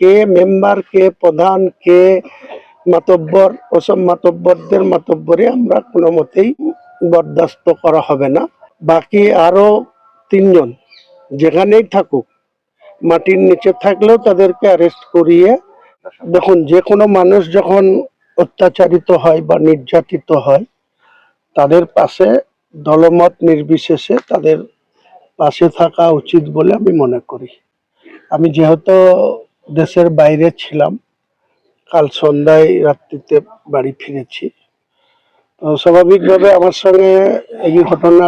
কে member, কে প্রধান, কে মাতব্বর ওসব মাতব্বরদের মাতব্বরে আমরা কোনো মতেই বরদাস্ত করা হবে না। বাকি আরও তিনজন যেখানেই থাকুক, মাটির নিচে থাকলেও তাদেরকে অ্যারেস্ট করিয়ে দেখুন, যে কোনো মানুষ যখন অত্যাচারিত হয় বা নির্যাতিত হয়, তাদের পাশে দলমত নির্বিশেষে তাদের পাশে থাকা উচিত বলে আমি মনে করি। আমি যেহেতু দেশের বাইরে ছিলাম। কাল সন্ধ্যায় রাত্রিতে বাড়ি ফিরেছি। তো স্বাভাবিকভাবে আমার সঙ্গে এই ঘটনা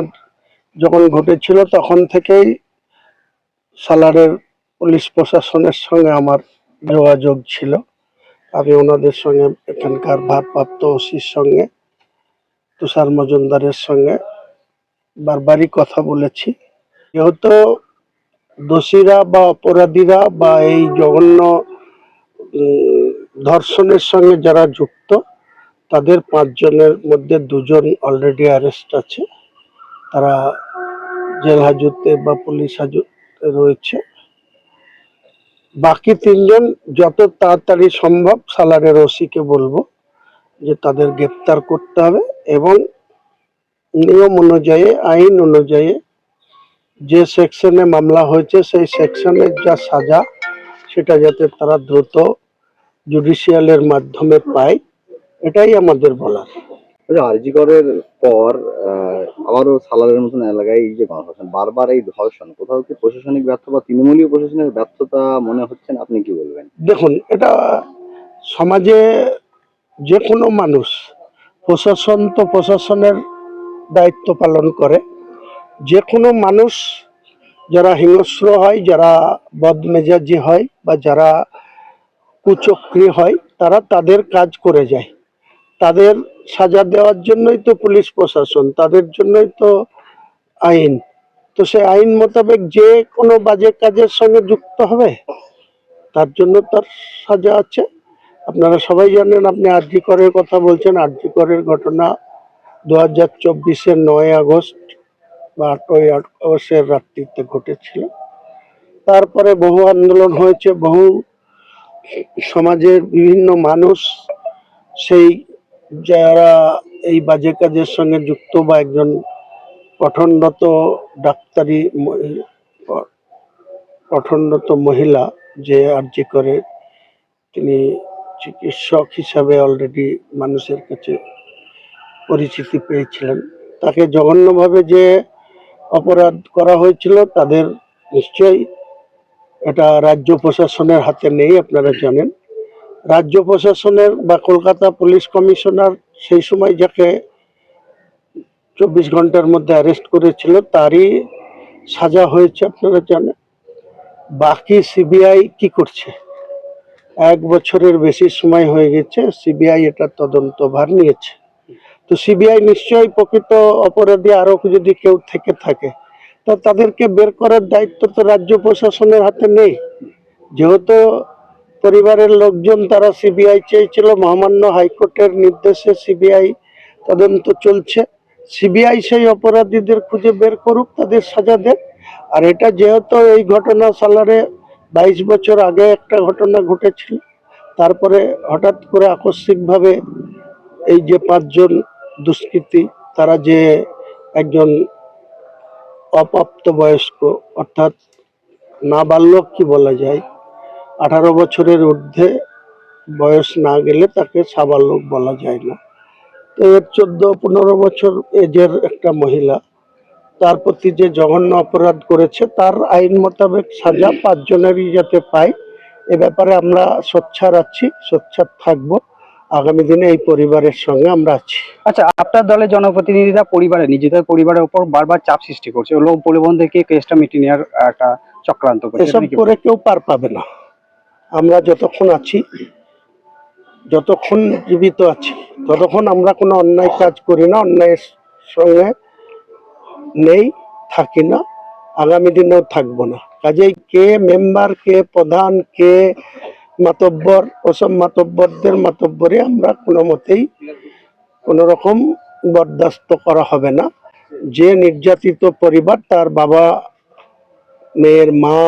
যখন ঘটেছিল, তখন থেকেই সালারের পুলিশ প্রশাসনের সঙ্গে আমার যোগাযোগ ছিল। আমি ওনাদের সঙ্গে, এখানকার ভারপ্রাপ্ত ওসির সঙ্গে, তুষার মজুমদারের সঙ্গে বারবারই কথা বলেছি। যেহেতু দোষীরা বা অপরাধীরা বা এই জঘন্য ধর্ষণের সঙ্গে যারা যুক্ত, তাদের পাঁচজনের মধ্যে দুজন অলরেডি অ্যারেস্ট আছে। তারা জেল হাজতে বা পুলিশ হাজতে রয়েছে। বাকি তিনজন যত তাড়াতাড়ি সম্ভব সালারের ওসিকে বলব যে তাদের গ্রেপ্তার করতে হবে এবং নিয়ম অনুযায়ী, আইন অনুযায়ী যে সেকশনে মামলা হয়েছে সেই সেকশনের যা সাজা সেটা যাতে তারা দ্রুত জুডিশিয়ালের মাধ্যমে পায় এটাই আমাদের বলার। আরজিকরের পর আহ, আবারও সালারের মতন এলাকায় এই যে গণধর্ষণ বারবার এই ধর্ষণ কোথাও কি প্রশাসনিক ব্যর্থতা বা তৃণমূলীয় প্রশাসনের ব্যর্থতা মনে হচ্ছে না? আপনি কি বলবেন? দেখুন এটা সমাজে যে কোনো মানুষ প্রশাসন তো প্রশাসনের দায়িত্ব পালন করে। যে কোনো মানুষ যারা হিংস্র হয়, যারা বদমেজাজি হয় বা যারা কুচক্রী হয়, তারা তাদের কাজ করে যায়। তাদের সাজা দেওয়ার জন্যই তো পুলিশ প্রশাসন, তাদের জন্যই তো আইন। তো সে আইন মোতাবেক যে কোনো বাজে কাজের সঙ্গে যুক্ত হবে, তার জন্য তার সাজা আছে। আপনারা সবাই জানেন, আপনি আরজি করের কথা বলছেন। আরজি করের ঘটনা দু হাজার চব্বিশের নয় আগস্ট বা আটই আগস্টের রাত্রিতে ঘটেছিল। তারপরে বহু আন্দোলন হয়েছে, বহু সমাজের বিভিন্ন মানুষ সেই যারা এই বাজে কাজের সঙ্গে যুক্ত বা একজন পঠনরত ডাক্তারি পঠনরত মহিলা যে আর্জি করে, তিনি চিকিৎসক হিসাবে অলরেডি মানুষের কাছে পরিচিতি পেয়েছিলেন। তাকে জঘন্যভাবে যে অপরাধ করা হয়েছিল, তাদের নিশ্চয়ই এটা রাজ্য প্রশাসনের হাতে নেই, আপনারা জানেন। রাজ্য প্রশাসনের বা কলকাতা পুলিশ কমিশনার সেই সময় যাকে চব্বিশ ঘণ্টার মধ্যে অ্যারেস্ট করেছিল, তারই সাজা হয়েছে, আপনারা জানেন। বাকি সিবিআই কি করছে? এক বছরের বেশি সময় হয়ে গেছে সিবিআই এটা তদন্ত ভার নিয়েছে। তো সিবিআই নিশ্চয়ই প্রকৃত অপরাধী আরও যদি কেউ থেকে থাকে। তা তাদেরকে বের করার দায়িত্ব তো রাজ্য প্রশাসনের হাতে নেই। যেহেতু পরিবারের লোকজন তারা সিবিআই চেয়েছিল, মহামান্য হাইকোর্টের নির্দেশে সিবিআই তদন্ত চলছে। সিবিআই সেই অপরাধীদের খুঁজে বের করুক, তাদের সাজা দেন। আর এটা যেহেতু এই ঘটনা সালারে বাইশ বছর আগে একটা ঘটনা ঘটেছিল, তারপরে হঠাৎ করে আকস্মিকভাবে এই যে পাঁচজন দুষ্কৃতী, তারা যে একজন অপ্রাপ্ত বয়স্ক অর্থাৎ নাবালক কি বলা যায়, আঠারো বছরের ঊর্ধ্বে বয়স না গেলে তাকে সাবালক বলা যায় না। তো এর চোদ্দ, পনেরো বছর এজের একটা মহিলা, তার প্রতি যে জঘন্য অপরাধ করেছে, তার আইন মোতাবেক সাজা পাঁচজনেরই যাতে পায়, এ ব্যাপারে আমরা সোচ্চার আছি সোচ্চার থাকব। আগামী দিনে এই পরিবারের সঙ্গে আমরা আছি। আচ্ছা আপনার দলের জনপ্রতিনিধিরা পরিবারের নিজেদের পরিবারের উপর বারবার চাপ সৃষ্টি করছে। লোক পরিবহন থেকে কেসটা মিটিয়ে নেওয়ার একটা চক্রান্ত করছে। এসব করে কেউ পার পাবে না। আমরা যতক্ষণ আছি যতক্ষণ জীবিত আছি ততক্ষণ আমরা কোনো অন্যায় কাজ করি না অন্যায়ের সঙ্গে নেই থাকি না আগামী দিনেও থাকব না। কাজেই কে মেম্বার কে প্রধান কে মাতব্বর ওসব মাতব্বরদের মাতব্বরে আমরা কোনো মতেই কোনো রকম বরদাস্ত করা হবে না। যে নির্যাতিত পরিবার তার বাবা, মেয়ের মা,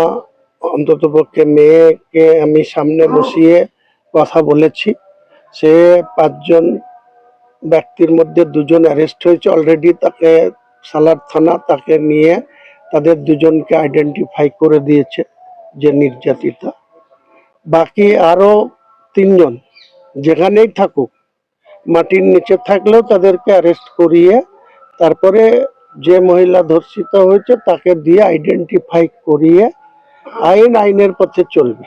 অন্তত পক্ষে মেয়েকে আমি সামনে বসিয়ে কথা বলেছি। সে পাঁচজন ব্যক্তির মধ্যে দুজন অ্যারেস্ট হয়েছে অলরেডি তাকে সালার থানা তাকে নিয়ে তাদের দুজনকে আইডেন্টিফাই করে দিয়েছে যে নির্যাতিতা। বাকি আরও তিনজন যেখানেই থাকুক, মাটির নিচে থাকলেও তাদেরকে অ্যারেস্ট করিয়ে তারপরে যে মহিলা ধর্ষিত হয়েছে তাকে দিয়ে আইডেন্টিফাই করিয়ে আইন আইনের পথে চলবে।